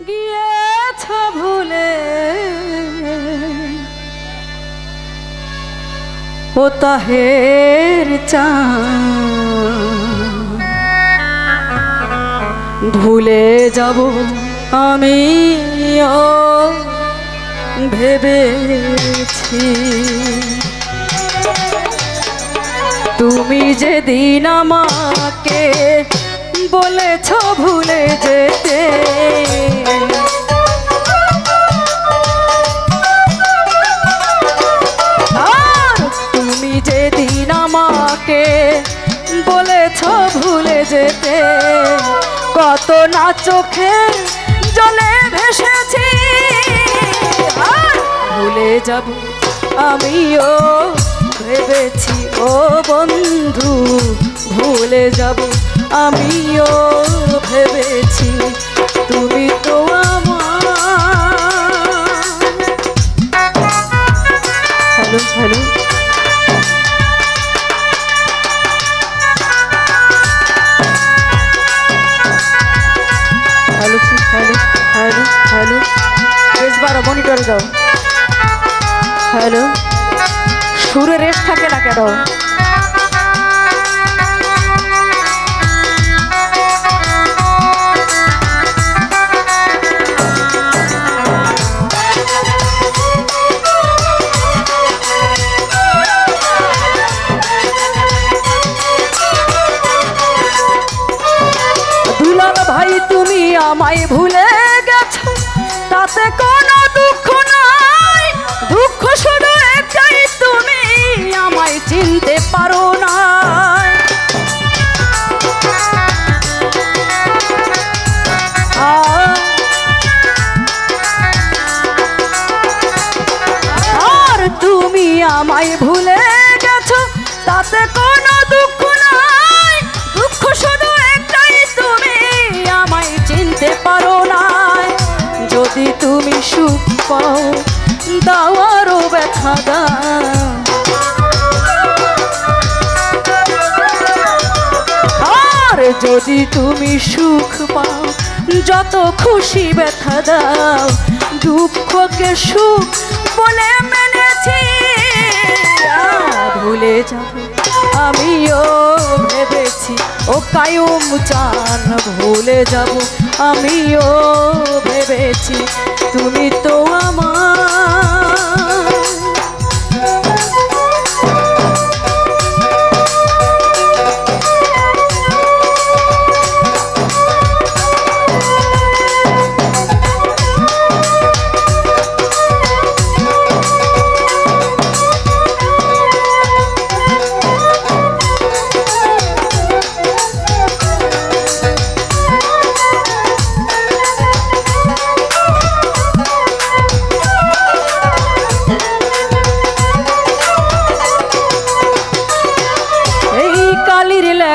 গিয়েছ ভুলে। ও তাহের ভুলে যাব আমি ভেবেছি। তুমি যেদিন আমাকে বলেছ ভুলে যেতে। তুমি যেদিন আমাকে বলেছ ভুলে যেতে, কত না চোখে জলে ভেসেছি। ভুলে যাব আমিও, ভেবেছি ও বন্ধু, ভুলে যাব আমিও ভেবেছি তুমি তো আমার। Hello hello. Hello hello hello hello. মনিটরে দাও। হ্যালো। সুরে রেস্ট থাকে না কেন? আমায় ভুলে দাও আর যদি তুমি সুখ পাও, যত খুশি ব্যথা দাও, দুঃখকে সুখ বলে মেনেছি। ভুলে যাব, আমিও ভেবেছি, ও কায়ুম চান ভুলে যাব, আমিও ভেবেছি, তুমি তো আমার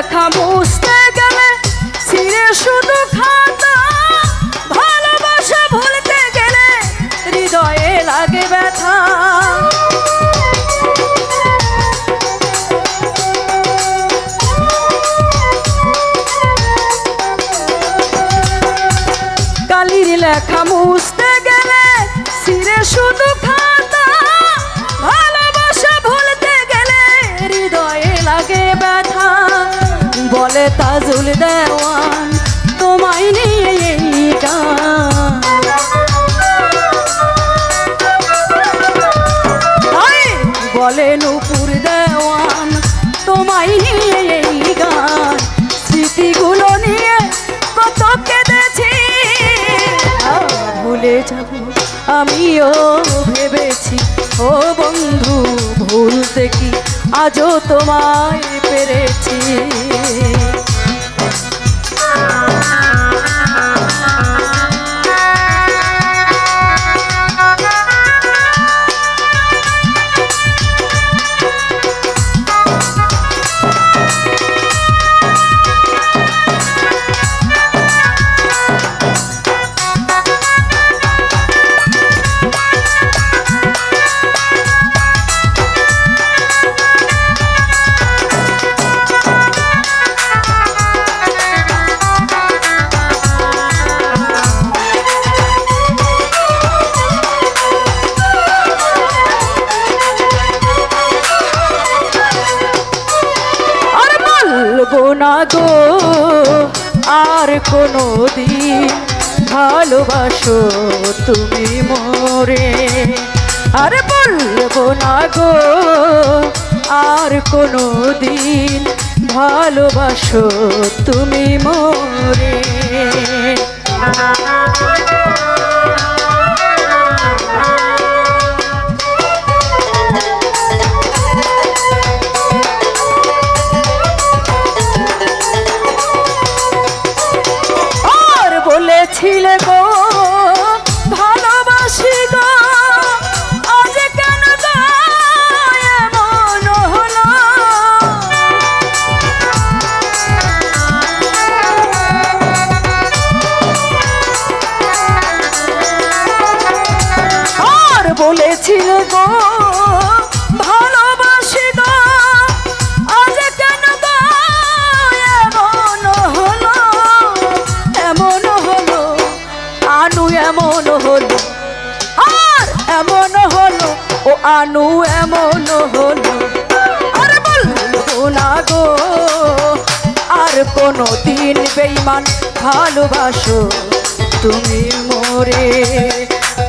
লেখা মুছতে গেলে ছিঁড়ে শুধু খাতা। ভালোবাসা ভুলতে গেলে হৃদয়ে লাগে ব্যথা। কালির লেখা মুছতে দেওয়ান তোমায় নিয়ে এই গান আরে, বলে নুপুর দেওয়ান তোমায় নিয়ে এই গান। স্মৃতিগুলো নিয়ে কত কেঁদেছি। ভুলে যাব আমিও ভেবেছি। ও বন্ধু ভুলতে কি আজও তোমায় পেরেছি? না গো। আর কোনো দিন ভালোবাসো তুমি মোরে। আর বলব না গো, আর কোনো দিন ভালোবাসো তুমি মোরে। বলেছিলে গো, ভালোবাসি গো। আজ কেন এমন হলো এমন হলো, আনু এমন হলো, আর এমন হলো, ও আনু এমন হলো। আর বলব না গো, আর কোনো দিন বেইমান ভালোবাসো, তুমি মোরে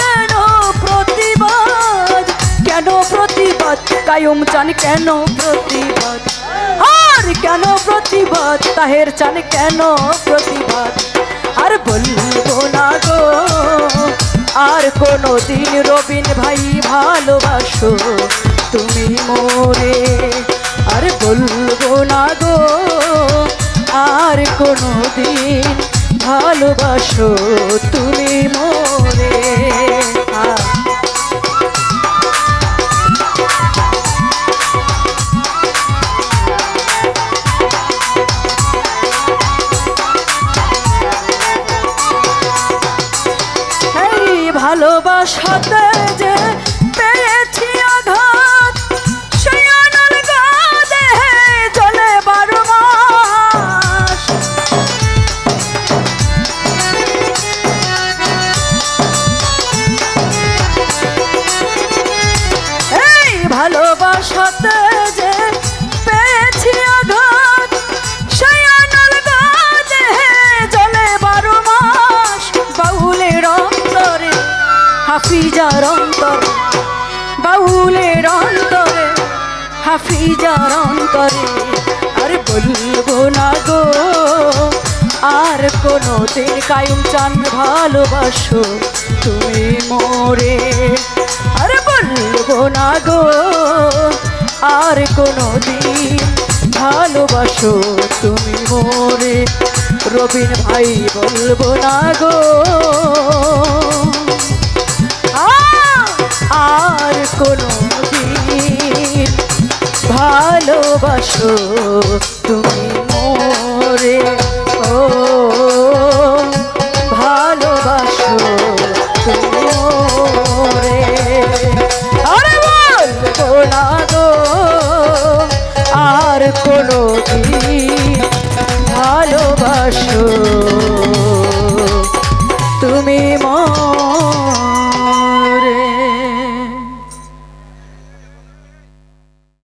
কেন প্রতিবাদ? কেন প্রতিবাদ? কায়ুম চান কেন প্রতিবাদ? আর কেন প্রতিবাদ? তাহের চান কেন প্রতিবাদ? আর বলব না গো, আর কোনো দিন রবিন ভাই ভালোবাসো, তুমি মোরে আর বলব কোনো দিন ভালোবাসো তুমি মোরে আ- হাফিজার অন্তরে, বাউলের অন্তরে, হাফিজার অন্তরে। আর বলব না গো, আর কোনো দিন কায়ুম চান ভালোবাসো, তুমি মোরে। আর বলব না গো, আর কোনো দিন ভালোবাসো, তুমি মোরে। রবিন ভাই, বলব না গো